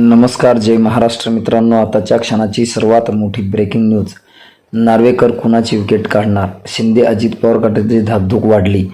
नमस्कार जय महाराष्ट्र मित्रांनो. आताच्या क्षणाची सर्वात मोठी ब्रेकिंग न्यूज नार्वेकर कुणाची विकेट काढणार. शिंदे अजित पवार गटाची धाकधूक वाढली.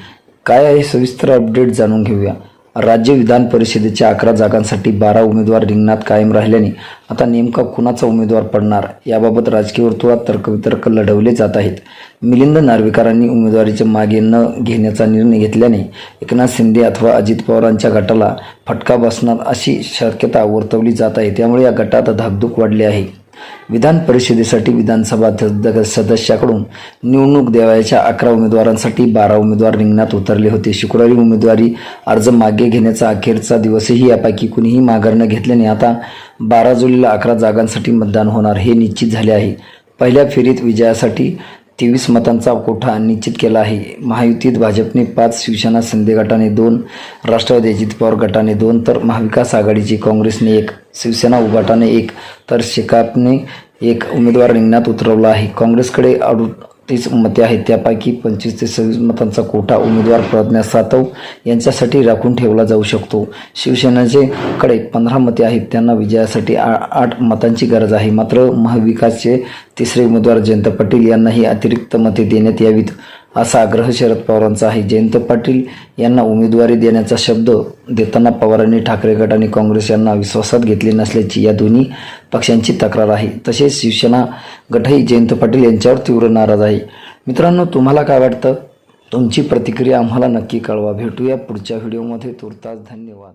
काय आहे सविस्तर अपडेट जाणून घेऊया. राज्य विधान परिषदेच्या अकरा जागांसाठी बारा उमेदवार रिंगणात कायम राहिल्याने आता नेमका कुणाचा उमेदवार पडणार? याबाबत राजकीय वर्तुळात तर्कवितर्क लढवले जात आहेत. मिलिंद नार्वेकरांनी उमेदवारीच्या मागे न घेण्याचा निर्णय घेतल्याने एकनाथ शिंदे अथवा अजित पवारांच्या गटाला फटका बसणार अशी शक्यता वर्तवली जात आहे. त्यामुळे या गटात धाकधूक वाढली आहे. विधान परिषदेसाठी विधानसभा सदस्याकडून निवडणूक देवायच्या अकरा उमेदवारांसाठी बारा उमेदवार रिंगणात उतरले होते. शुक्रवारी उमेदवारी अर्ज मागे घेण्याचा अखेरचा दिवसही यापैकी कुणीही माघार न घेतल्याने आता बारा जुलैला अकरा जागांसाठी मतदान होणार हे निश्चित झाले आहे. पहिल्या फेरीत विजयासाठी तेवीस मतांचा कोठा निश्चित केला आहे? महायुतीत भाजपने पाच शिवसेना शिंदे गटाने दोन राष्ट्रवादी अजित पवार गटाने दोन तर महाविकास आघाडीची काँग्रेसने एक शिवसेना उभाटाने एक तर शेकापने एक उमेदवार रिंगणात उतरवला आहे. काँग्रेसकडे अडू तीस मते आहेत. त्यापैकी पंचवीस ते सव्वीस मतांचा कोटा उमेदवार प्रज्ञा सातव यांच्यासाठी राखून ठेवला जाऊ शकतो. शिवसेनेचे कडे पंधरा मते आहेत. त्यांना विजयासाठी आ आठ मतांची गरज आहे. मात्र महाविकासचे तिसरे उमेदवार जयंत पाटील यांनाही अतिरिक्त मते देण्यात यावीत. असा आग्रह शरद पवारांचा आहे. जयंत पाटील यांना उमेदवारी देण्याचा शब्द देताना पवारांनी ठाकरे गट आणि काँग्रेस यांना विश्वासात घेतले नसल्याची या दोन्ही पक्षांची तक्रार आहे. तसेच शिवसेना गटही जयंत पाटील यांच्यावर तीव्र नाराज आहे. मित्रांनो तुम्हाला काय वाटतं? तुमची प्रतिक्रिया आम्हाला नक्की कळवा. भेटूया पुढच्या व्हिडिओमध्ये. तुर्तास धन्यवाद.